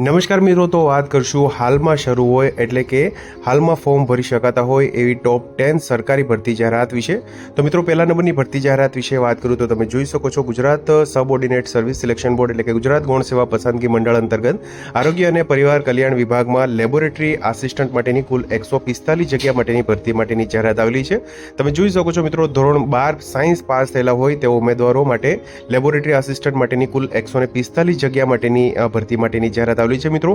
નમસ્કાર મિત્રો, તો વાત કરશું હાલમાં શરૂ હોય એટલે કે હાલમાં ફોર્મ ભરી શકાતા હોય એવી ટોપ ટેન સરકારી ભરતી જાહેરાત વિશે. તો મિત્રો, પહેલા નંબરની ભરતી જાહેરાત વિશે વાત કરું તો તમે જોઈ શકો છો Gujarat subordinate service selection board એટલે કે ગુજરાત ગૌણ સેવા પસંદગી મંડળ અંતર્ગત આરોગ્ય અને પરિવાર કલ્યાણ વિભાગમાં લેબોરેટરી આસિસ્ટન્ટ માટેની કુલ એકસો પિસ્તાલીસ જગ્યા માટેની ભરતી માટેની જાહેરાત આવેલી છે. તમે જોઈ શકો છો મિત્રો, ધોરણ બાર સાયન્સ પાસ થયેલા હોય તેવા ઉમેદવારો માટે લેબોરેટરી આસિસ્ટન્ટ માટેની કુલ એકસો પિસ્તાલીસ જગ્યા માટેની ભરતી માટેની જાહેરાત આવેલી છે મિત્રો.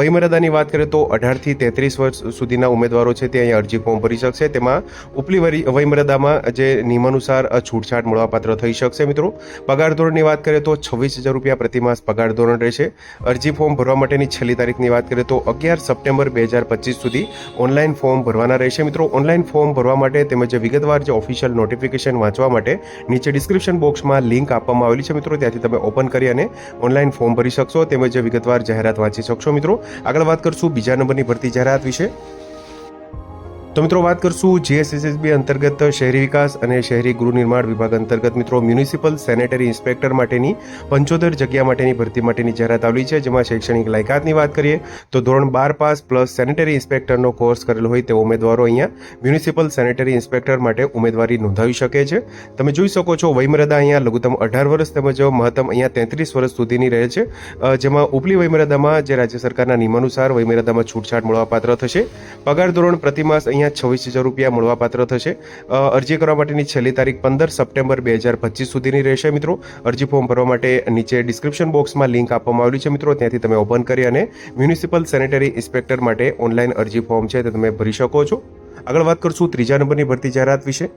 વયમર્યાદાની વાત કરીએ તો અઢારથી તેત્રીસ વર્ષ સુધીના ઉમેદવારો છે તે અહીંયા અરજી ફોર્મ ભરી શકશે. તેમાં ઉપલી વયમર્યાદામાં જે નિયમાનુસાર છૂટછાટ મળવાપાત્ર થઈ શકશે મિત્રો. પગાર ધોરણની વાત કરીએ તો છવ્વીસ હજાર રૂપિયા પ્રતિમાસ પગાર ધોરણ રહેશે. અરજી ફોર્મ ભરવા માટેની છેલ્લી તારીખની વાત કરીએ તો અગિયાર સપ્ટેમ્બર બે હજાર પચીસ સુધી ઓનલાઈન ફોર્મ ભરવાના રહેશે મિત્રો. ઓનલાઈન ફોર્મ ભરવા માટે તેમજ વિગતવાર જે ઓફિશિયલ નોટિફિકેશન વાંચવા માટે નીચે ડિસ્ક્રિપ્શન બોક્સમાં લિંક આપવામાં આવેલી છે મિત્રો. ત્યાંથી તમે ઓપન કરી અને ઓનલાઈન ફોર્મ ભરી શકશો. તેમજ વિગતવાર જાહેરાત વાંચી શકશો મિત્રો? આગળ વાત કરશું બીજા નંબરની ભરતી જાહેરાત વિશે. તો મિત્રો વાત કરશું જીએસએસએસબી અંતર્ગત શહેરી વિકાસ અને શહેરી ગૃહ નિર્માણ વિભાગ અંતર્ગત મિત્રો મ્યુનિસિપલ સેનેટરી ઇન્સ્પેક્ટર માટેની પંચોતેર જગ્યા માટેની ભરતી માટેની જાહેરાત આવેલી છે, જેમાં શૈક્ષણિક લાયકાતની વાત કરીએ તો ધોરણ બાર પાસ પ્લસ સેનેટરી ઇન્સ્પેક્ટરનો કોર્સ કરેલો હોય તેવા ઉમેદવારો અહીંયા મ્યુનિસિપલ સેનેટરી ઇન્સ્પેક્ટર માટે ઉમેદવારી નોંધાવી શકે છે. તમે જોઈ શકો છો વયમર્યાદા અહીંયા લઘુત્તમ અઢાર વર્ષ તેમજ મહત્તમ અહીંયા તેત્રીસ વર્ષ સુધીની રહે છે. જેમાં ઉપલી વયમર્યાદામાં જે રાજ્ય સરકારના નિયમાનુસાર વયમર્યાદામાં છૂટછાટ મળવાપાત્ર થશે. પગાર ધોરણ પ્રતિમાસ અહીંયા છવ્વીસ હજાર રૂપિયા મળવાપાત્ર થશે. અરજી કરવા માટેની છેલ્લી તારીખ પંદર સપ્ટેમ્બર બે હજાર પચીસ સુધીની રહેશે મિત્રો. અરજી ફોર્મ ભરવા માટે નીચે ડિસ્ક્રિપ્શન બોક્સમાં લિંક આપવામાં આવેલી છે મિત્રો. ત્યાંથી તમે ઓપન કરી અને મ્યુનિસિપલ સેનેટરી ઇન્સ્પેક્ટર માટે ઓનલાઈન અરજી ફોર્મ છે તે તમે ભરી શકો છો. આગળ વાત કરશું ત્રીજા નંબરની ભરતી જાહેરાત વિશે.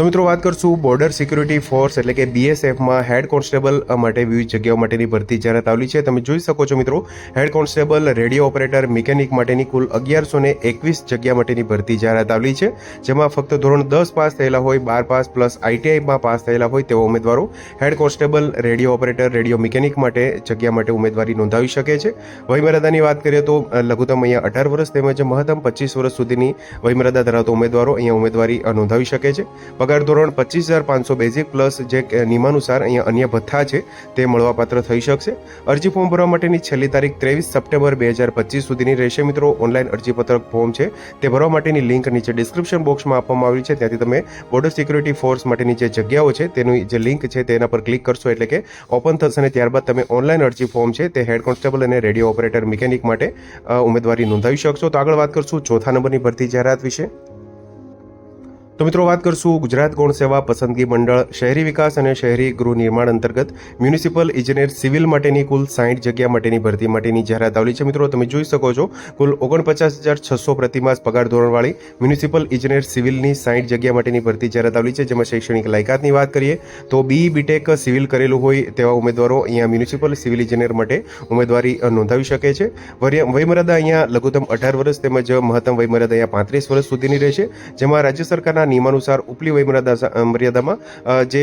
તો મિત્રો વાત કરશું બોર્ડર સિક્યુરિટી ફોર્સ એટલે કે બીએસએફમાં હેડ કોન્સ્ટેબલ માટે વિવિધ જગ્યાઓ માટેની ભરતી જાહેરાત આવેલી છે. તમે જોઈ શકો છો મિત્રો head constable radio operator mechanic માટેની કુલ અગિયારસો ને એકવીસ જગ્યા માટેની ભરતી જાહેરાત આવેલી છે. જેમાં ફક્ત ધોરણ દસ પાસ થયેલા હોય, બાર પાસ પ્લસ આઈટીઆઈમાં પાસ થયેલા હોય તેવા ઉમેદવારો head constable radio operator radio mechanic માટે જગ્યા માટે ઉમેદવારી નોંધાવી શકે છે. વયમર્યાદાની વાત કરીએ તો લઘુત્તમ અહીંયા અઢાર વર્ષ તેમજ મહત્તમ પચીસ વર્ષ સુધીની વયમર્યાદા ધરાવતા ઉમેદવારો અહીંયા ઉમેદવારી નોંધાવી શકે છે. પગાર ધોરણ પચીસ હજાર પાંચસો બેઝિક પ્લસ જે નિયમાનુસાર અહીંયા અન્ય ભથ્થા છે, તે મળવાપાત્ર થઈ શકશે. અરજી ફોર્મ ભરવા માટેની છેલ્લી તારીખ ત્રેવીસ સપ્ટેમ્બર બે હજાર પચીસ સુધીની રહેશે મિત્રો. ઓનલાઈન અરજીપત્રક ફોર્મ છે. તે ભરવા માટેની લિંક નીચે ડિસ્ક્રિપ્શન બોક્સમાં આપવામાં આવી છે. ત્યાંથી તમે બોર્ડર સિક્યુરિટી ફોર્સ માટેની જે જગ્યાઓ છે, તેની જે લિંક છે, તેના પર ક્લિક કરશો એટલે કે ઓપન થશે અને ત્યારબાદ તમે ઓનલાઈન અરજી ફોર્મ છે, તે હેડ કોન્સ્ટેબલ અને રેડિયો ઓપરેટર મિકેનિક માટે ઉમેદવારી નોંધાવી શકશો. તો આગળ વાત કરશું ચોથા નંબરની ભરતી જાહેરાત વિશે. તો મિત્રો વાત કરશું ગુજરાત ગૌણ સેવા પસંદગી મંડળ, શહેરી વિકાસ અને શહેરી ગૃહ નિર્માણ અંતર્ગત મ્યુનિસિપલ ઇજનેર સિવિલ માટેની કુલ સાઠ જગ્યા માટેની ભરતી માટેની જાહેરાત આવેલી છે. મિત્રો, તમે જોઈ શકો છો, કુલ ઓગણપચાસ હજાર છસો પ્રતિમાસ પગાર ધોરણવાળી મ્યુનિસિપલ ઇજનેર સિવિલની સાઠ જગ્યા માટેની ભરતી જાહેરાત આવેલી છે. જેમાં શૈક્ષણિક લાયકાતની વાત કરીએ, તો બી બીટેક સિવિલ કરેલું હોય તેવા ઉમેદવારો અહીંયા મ્યુનિસિપલ સિવિલ ઇજનેર માટે ઉમેદવારી નોંધાવી શકે છે. વયમર્યાદા અહીંયા લઘુત્તમ અઢાર વર્ષ તેમજ મહત્તમ વયમર્યાદા અહીંયા પાંત્રીસ વર્ષ સુધીની રહેશે. જેમાં રાજ્ય સરકારના નિયમાનુસાર ઉપલી વયમર્યાદા મર્યાદામાં જે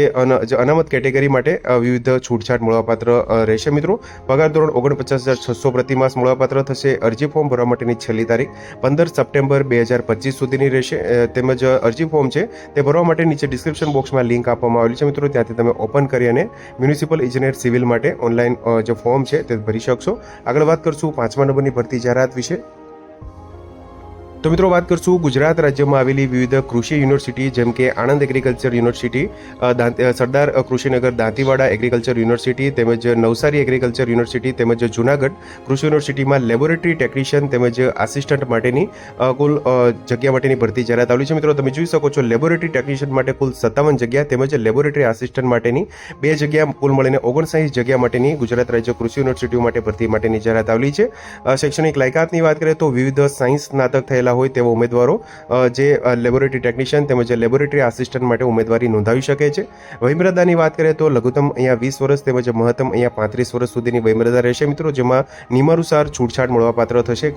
અનામત કેટેગરી માટે વિવિધ છૂટછાટ મળવાપાત્ર રહેશે મિત્રો. પગાર ધોરણ ઓગણપચાસ હજાર છસો પ્રતિમાસ મળવાપાત્ર થશે. અરજી ફોર્મ ભરવા માટેની છેલ્લી તારીખ પંદર સપ્ટેમ્બર બે હજાર પચીસ સુધીની રહેશે. તેમજ અરજી ફોર્મ છે તે ભરવા માટે નીચે ડિસ્ક્રિપ્શન બોક્સમાં લિંક આપવામાં આવેલી છે મિત્રો. ત્યાંથી તમે ઓપન કરી અને મ્યુનિસિપલ ઇજનેર સિવિલ માટે ઓનલાઈન જે ફોર્મ છે તે ભરી શકશો. આગળ વાત કરશું પાંચમા નંબરની ભરતી જાહેરાત વિશે. તો મિત્રો વાત કરશું ગુજરાત રાજ્યમાં આવેલી વિવિધ કૃષિ યુનિવર્સિટી, જેમ કે Anand agriculture university Sardar Krushinagar Dantiwada agriculture university, તેમજ નવસારી એગ્રીકલ્ચર યુનિવર્સિટી, તેમજ જુનાગઢ કૃષિ યુનિવર્સિટીમાં લેબોરેટરી ટેકનિશિયન, તેમજ આસિસ્ટન્ટ માટેની કુલ જગ્યા માટેની ભરતી જાહેરાત આવેલી છે. મિત્રો, તમે જોઈ શકો છો, લેબોરેટરી ટેકનિશિયન માટે કુલ સત્તાવન જગ્યા, તેમજ લેબોરેટરી આસિસ્ટન્ટ માટેની બે જગ્યા, કુલ મળીને ઓગણસાઠ જગ્યા માટેની ગુજરાત રાજ્ય કૃષિ યુનિવર્સિટીઓ માટે ભરતી માટેની જાહેરાત આવેલી છે. શૈક્ષણિક લાયકાતની વાત કરીએ તો વિવિધ સાયન્સ સ્નાતક થયેલા થયેલા હોય તેવા ઉમેદવારો જે લેબોરેટરી ટેકનિશિયન તેમજ લેબોરેટરી આસિસ્ટન્ટ માટે ઉમેદવારી નોંધાવી શકે છે. વયમર્યાદાની વાત કરીએ તો લઘુત્તમ અહીંયા વીસ વર્ષ તેમજ મહત્તમ અહીંયા પાંત્રીસ વર્ષ સુધીની વયમર્યાદા રહેશે. મિત્રો, જેમાં નિયમાનુસાર છૂટછાટ મળવાપાત્ર થશે.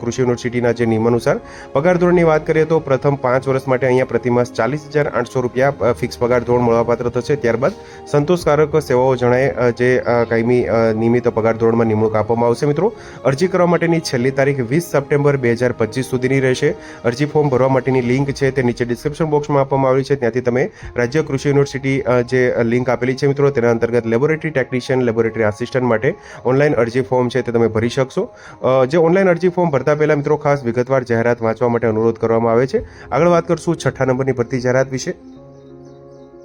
કૃષિ યુનિવર્સિટીના જે નિયમાનુસાર પગાર ધોરણની વાત કરીએ તો પ્રથમ પાંચ વર્ષ માટે અહીંયા પ્રતિમાસ ચાલીસ હજાર આઠસો રૂપિયા ફિક્સ પગાર ધોરણ મળવાપાત્ર થશે. ત્યારબાદ સંતોષકારક સેવાઓ જણાય જે કાયમી નિયમિત પગાર ધોરણમાં નિમણૂક આપવામાં આવશે. મિત્રો, અરજી કરવા માટેની છેલ્લી તારીખ વીસ સપ્ટેમ્બર બે હજાર પચીસ સુધીની રહેશે. અરજી ફોર્મ ભરવા માટેની લિંક છે તે નીચે ડિસ્ક્રિપ્શન બોક્સમાં આપવામાં આવી છે. ત્યાંથી તમે રાજ્ય કૃષિ યુનિવર્સિટી જે લિંક આપેલી છે મિત્રો, તેના અંતર્ગત લેબોરેટરી ટેકનિશિયન લેબોરેટરી આસિસ્ટન્ટ માટે ઓનલાઈન અરજી ફોર્મ છે તે તમે ભરી શકશો. જે ઓનલાઈન અરજી ફોર્મ ભરતા પહેલાં મિત્રો, ખાસ વિગતવાર જાહેરાત વાંચવા માટે અનુરોધ કરવામાં આવે છે. આગળ વાત કરશું છઠ્ઠા નંબરની ભરતી જાહેરાત વિશે.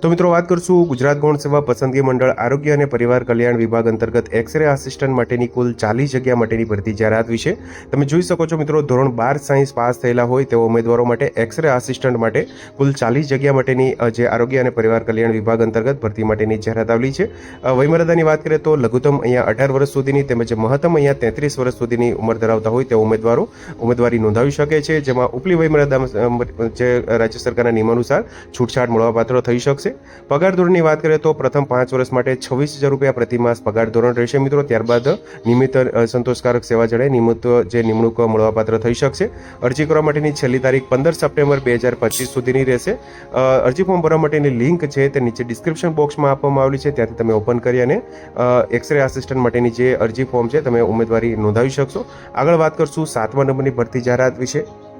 તો મિત્રો વાત કરશું ગુજરાત ગૌણ સેવા પસંદગી મંડળ આરોગ્ય અને પરિવાર કલ્યાણ વિભાગ અંતર્ગત એક્સરે આસિસ્ટન્ટ માટેની કુલ ચાલીસ જગ્યા માટેની ભરતી જાહેરાત વિશે તમે જોઈ શકો છો મિત્રો ધોરણ બાર સાયન્સ પાસ થયેલા હોય તેવા ઉમેદવારો માટે એક્સરે આસિસ્ટન્ટ માટે કુલ ચાલીસ જગ્યા માટેની જે આરોગ્ય અને પરિવાર કલ્યાણ વિભાગ અંતર્ગત ભરતી માટેની જાહેરાત આવેલી છે. વયમર્યાદાની વાત કરીએ તો લઘુત્તમ અહીંયા અઢાર વર્ષ સુધીની તેમજ મહત્તમ અહીંયા તેત્રીસ વર્ષ સુધીની ઉંમર ધરાવતા હોય તેવા ઉમેદવારો ઉમેદવારી નોંધાવી શકે છે, જેમાં ઉપલી વયમર્યાદા જે રાજ્ય સરકારના નિયમાનુસાર છૂટછાટ મળવાપાત્ર થઈ શકશે. પગાર ધોરણની વાત કરીએ તો પ્રથમ પાંચ વર્ષ માટે છવ્વીસ હજાર રૂપિયા પ્રતિમાસ પગાર ધોરણ રહેશે મિત્રો. ત્યારબાદ નિયમિત અ, સંતોષકારક સેવા જણાય નિયમિત જે નિમણૂક મળવાપાત્ર થઈ શકશે. અરજી કરવા માટેની છેલ્લી તારીખ પંદર સપ્ટેમ્બર બે હજાર પચીસ સુધીની રહેશે. અરજી ફોર્મ ભરવા માટેની લિંક છે તે નીચે ડિસ્ક્રિપ્શન બોક્સમાં આપવામાં આવેલી છે. ત્યાંથી તમે ઓપન કરી અને એક્સરે આસિસ્ટન્ટ માટેની જે અરજી ફોર્મ છે તમે ઉમેદવારી નોંધાવી શકશો. આગળ વાત કરશું સાતમા નંબરની ભરતી જાહેરાત વિશે.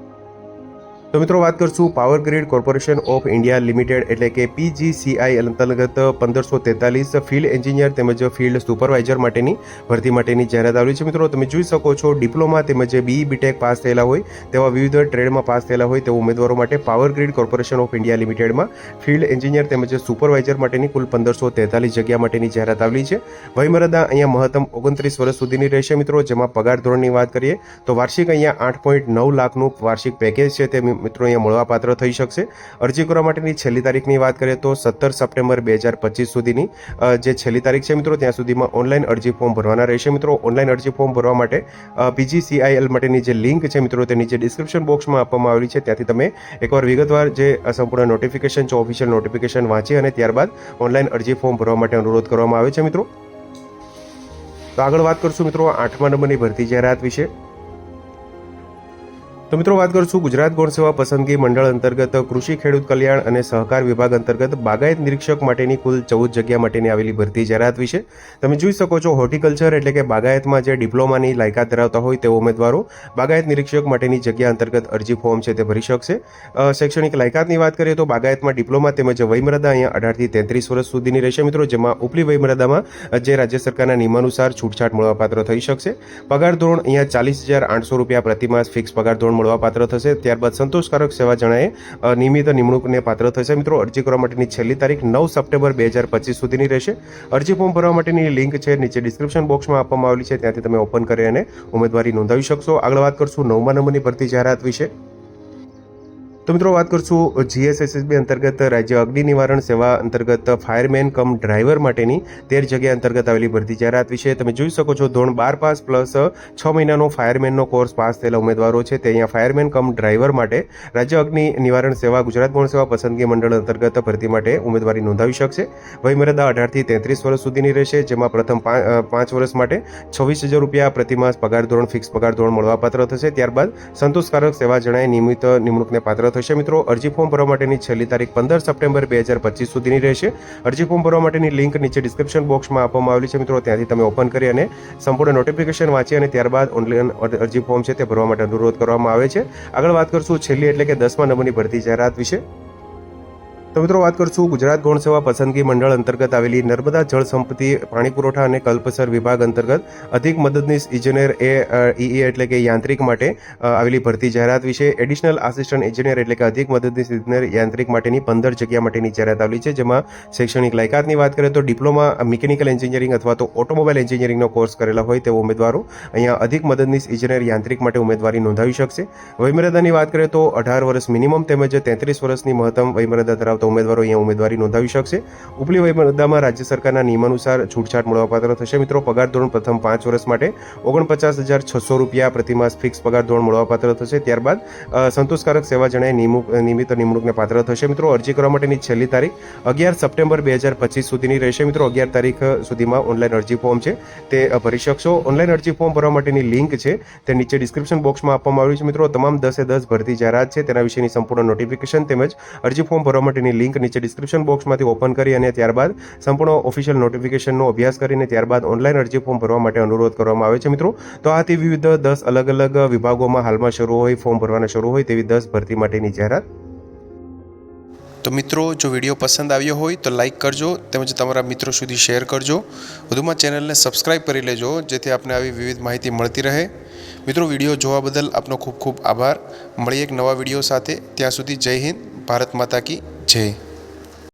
તો મિત્રો વાત કરશું power grid corporation of India limited એટલે કે પીજીસીઆઈ અંતર્ગત પંદરસો તેતાલીસ ફિલ્ડ એન્જિનિયર તેમજ ફિલ્ડ સુપરવાઇઝર માટેની ભરતી માટેની જાહેરાત આવી છે. મિત્રો તમે જોઈ શકો છો ડિપ્લોમા તેમજ બીઈ બીટેક પાસ થયેલા હોય તેવા વિવિધ ટ્રેડમાં પાસ થયેલા હોય તેવા ઉમેદવારો માટે power grid corporation of India લિમિટેડમાં field engineer તેમજ સુપરવાઇઝર માટેની કુલ પંદરસો તેતાલીસ જગ્યા માટેની જાહેરાત આવેલી છે. વયમર્યાદા અહીંયા મહત્તમ ઓગણત્રીસ વર્ષ સુધીની રહેશે. મિત્રો જેમાં પગાર ધોરણની વાત કરીએ તો વાર્ષિક અહીંયા આઠ પોઈન્ટ નવ લાખનું વાર્ષિક પેકેજ છે. તે મિત્રો અહીંયા મળવાપાત્ર થઈ શકશે. અરજી કરવા માટેની છેલ્લી તારીખની વાત કરીએ તો સત્તર સપ્ટેમ્બર બે હજાર પચીસ સુધીની જે છેલ્લી તારીખ છે મિત્રો, ત્યાં સુધીમાં ઓનલાઈન અરજી ફોર્મ ભરવાના રહેશે. મિત્રો, ઓનલાઈન અરજી ફોર્મ ભરવા માટે પીજીસીઆઈએલ માટેની જે લિંક છે મિત્રો, તેની જે ડિસ્ક્રિપ્શન બોક્સમાં આપવામાં આવેલી છે, ત્યાંથી તમે એકવાર વિગતવાર જે સંપૂર્ણ નોટિફિકેશન છે ઓફિશિયલ નોટિફિકેશન વાંચી અને ત્યારબાદ ઓનલાઈન અરજી ફોર્મ ભરવા માટે અનુરોધ કરવામાં આવે છે, મિત્રો. તો આગળ વાત કરશું મિત્રો આઠમા નંબરની ભરતી જાહેરાત વિશે. તો મિત્રો વાત કરશું ગુજરાત ગૌણ સેવા પસંદગી મંડળ અંતર્ગત કૃષિ, ખેડૂત કલ્યાણ અને સહકાર વિભાગ અંતર્ગત બાગાયત નિરીક્ષક માટેની કુલ ચૌદ જગ્યા માટેની આવેલી ભરતી જાહેરાત વિશે. તમે જોઈ શકો છો, હોર્ટિકલ્ચર એટલે કે બાગાયતમાં જે ડિપ્લોમાની લાયકાત ધરાવતા હોય તેવા ઉમેદવારો બાગાયત નિરીક્ષક માટેની જગ્યા અંતર્ગત અરજી ફોર્મ છે તે ભરી શકશે. શૈક્ષણિક લાયકાતની વાત કરીએ તો બાગાયતમાં ડિપ્લોમા તેમજ વયમર્યાદા અહીંયા અઢારથી તેત્રીસ વર્ષ સુધીની રહેશે મિત્રો, જેમાં ઉપલી વયમર્યાદામાં જે રાજ્ય સરકારના નિયમાનુસાર છૂટછાટ મળવાપાત્ર થઈ શકશે. પગાર ધોરણ અહીંયા ચાલીસ હજાર આઠસો રૂપિયા પ્રતિમાસ ફિક્સ પગાર ધોરણ મળવાપાત્ર થશે. ત્યારબાદ સંતોષકારક સેવા જણાએ નિયમિત નિમણૂકને પાત્ર થશે. મિત્રો, અરજી કરવા માટેની છેલ્લી તારીખ નવ સપ્ટેમ્બર બે હજાર પચીસ સુધીની રહેશે. અરજી ફોર્મ ભરવા માટેની લિંક છે, નીચે ડિસ્ક્રિપ્શન બોક્સમાં આપવામાં આવેલી છે. ત્યાંથી તમે ઓપન કરી અને ઉમેદવારી નોંધાવી શકશો. આગળ વાત કરશું નવમા નંબરની ભરતી જાહેરાત વિશે. તો મિત્રો વાત કરશું જીએસએસએસબી અંતર્ગત રાજ્ય અગ્નિ નિવારણ સેવા અંતર્ગત ફાયરમેન કમ ડ્રાઈવર માટેની. તેર જગ્યા અંતર્ગત આવેલી ભરતી જાહેરાત વિશે તમે જોઈ શકો છો, ધોરણ બાર પાસ પ્લસ છ મહિનાનો ફાયરમેનનો કોર્સ પાસ થયેલા ઉમેદવારો છે. તે અહીંયા ફાયરમેન કમ ડ્રાઈવર માટે રાજ્ય અગ્નિ નિવારણ સેવા, ગુજરાત ગૌણ સેવા પસંદગી મંડળ અંતર્ગત ભરતી માટે ઉમેદવારી નોંધાવી શકશે. વયમર્યાદા અઢારથી તેત્રીસ વર્ષ સુધીની રહેશે, જેમાં પ્રથમ પાંચ વર્ષ માટે છવ્વીસ હજાર રૂપિયા પ્રતિમાસ પગાર ધોરણ, ફિક્સ પગાર ધોરણ મળવાપાત્ર થશે. ત્યારબાદ સંતોષકારક સેવા જણાય, નિયમિત નિમણૂકને પાત્ર થશે મિત્રો. અરજી ફોર્મ ભરવા માટેની છેલ્લી તારીખ પંદર સપ્ટેમ્બર બે હજાર પચીસ સુધીની રહેશે. અરજી ફોર્મ ભરવા માટેની લિંક નીચે ડિસ્ક્રિપ્શન બોક્સમાં આપવામાં આવેલી છે મિત્રો. ત્યાંથી તમે ઓપન કરી અને સંપૂર્ણ નોટિફિકેશન વાંચી અને ત્યારબાદ ઓનલાઈન અરજી ફોર્મ છે તે ભરવા માટે અનુરોધ કરવામાં આવે છે. આગળ વાત કરશું છેલ્લી એટલે કે દસમા નંબરની ભરતી જાહેરાત વિશે. તો મિત્રો વાત કરશું ગુજરાત ગૌણ સેવા પસંદગી મંડળ અંતર્ગત આવેલી નર્મદા જળ સંપત્તિ, પાણી પુરવઠા અને કલ્પસર વિભાગ અંતર્ગત અધિક મદદનીશ ઇજનેર એ ઈ એટલે કે યાંત્રિક માટે આવેલી ભરતી જાહેરાત વિશે એડિશનલ આસિસ્ટન્ટ એન્જિનિયર એટલે કે અધિક મદદનીશ ઇજનેર યાંત્રિક માટેની પંદર જગ્યા માટેની જાહેરાત આવેલી છે, જેમાં શૈક્ષણિક લાયકાતની વાત કરીએ તો ડિપ્લોમા મિકેનિકલ એન્જિનિયરિંગ અથવા તો ઓટોમોબાઈલ એન્જિનિયરિંગનો કોર્સ કરેલા હોય તેવા ઉમેદવારો અહીંયા અધિક મદદનીશ ઇજનેર યાંત્રિક માટે ઉમેદવારી નોંધાવી શકશે. વયમર્યાદાની વાત કરીએ તો અઢાર વર્ષ મિનિમમ તેમજ તેત્રીસ વર્ષની મહત્તમ વયમર્યાદા ધરાવતા ધરાવતા ઉમેદવારો અહીંયા ઉમેદવારી નોંધાવી શકશે. ઉપલી વયમર્યાદામાં રાજ્ય સરકારના નિયમાનુસાર છૂટછાટ મળવાપાત્ર થશે. મિત્રો, પગાર ધોરણ પ્રથમ પાંચ વર્ષ માટે ઓગણપચાસ હજાર છસો રૂપિયા પ્રતિમાસ ફિક્સ પગાર ધોરણ મળવાપાત્ર થશે. ત્યારબાદ સંતોષકારક સેવા જણાય નિમુક, નિમિત્ત નિમણૂકને પાત્ર થશે. મિત્રો, અરજી કરવા માટેની છેલ્લી તારીખ અગિયાર સપ્ટેમ્બર બે હજાર પચીસ સુધીની રહેશે. મિત્રો, અગિયાર તારીખ સુધીમાં ઓનલાઈન અરજી ફોર્મ છે. તે ભરી શકશો. ઓનલાઈન અરજી ફોર્મ ભરવા માટેની લિંક છે. તે નીચે ડિસ્ક્રિપ્શન બોક્સમાં આપવામાં આવ્યું છે. મિત્રો, તમામ દસે દસ ભરતી જાહેરાત છે. તેના વિશેની સંપૂર્ણ નોટિફિકેશન તેમજ અરજી ફોર્મ ભરવા માટેની લિંક નીચે ડિસ્ક્રિપ્શન બોક્સમાંથી ઓપન કરી અને ત્યારબાદ સંપૂર્ણ ઓફિશિયલ નોટિફિકેશનનો અભ્યાસ કરીને ત્યારબાદ ઓનલાઈન અરજી ફોર્મ ભરવા માટે અનુરોધ કરવામાં આવે છે, મિત્રો. તો આ તે વિવિધ દસ અલગ અલગ વિભાગોમાં હાલમાં શરૂ હોય ફોર્મ ભરવાના શરૂ હોય તેવી દસ ભરતી માટેની જાહેરાત. તો મિત્રો, જો વીડિયો પસંદ આવ્યો હોય તો લાઈક કરજો તેમજ તમારા મિત્રો સુધી શેર કરજો. વધુમાં ચેનલને સબસ્ક્રાઈબ કરી લેજો, જેથી આપને આવી વિવિધ માહિતી મળતી રહે. મિત્રો, વીડિયો જોવા બદલ આપનો ખૂબ ખૂબ આભાર. મળીએ એક નવા વીડિયો સાથે. ત્યાં સુધી જય હિન્દ, ભારત માતા કી. જય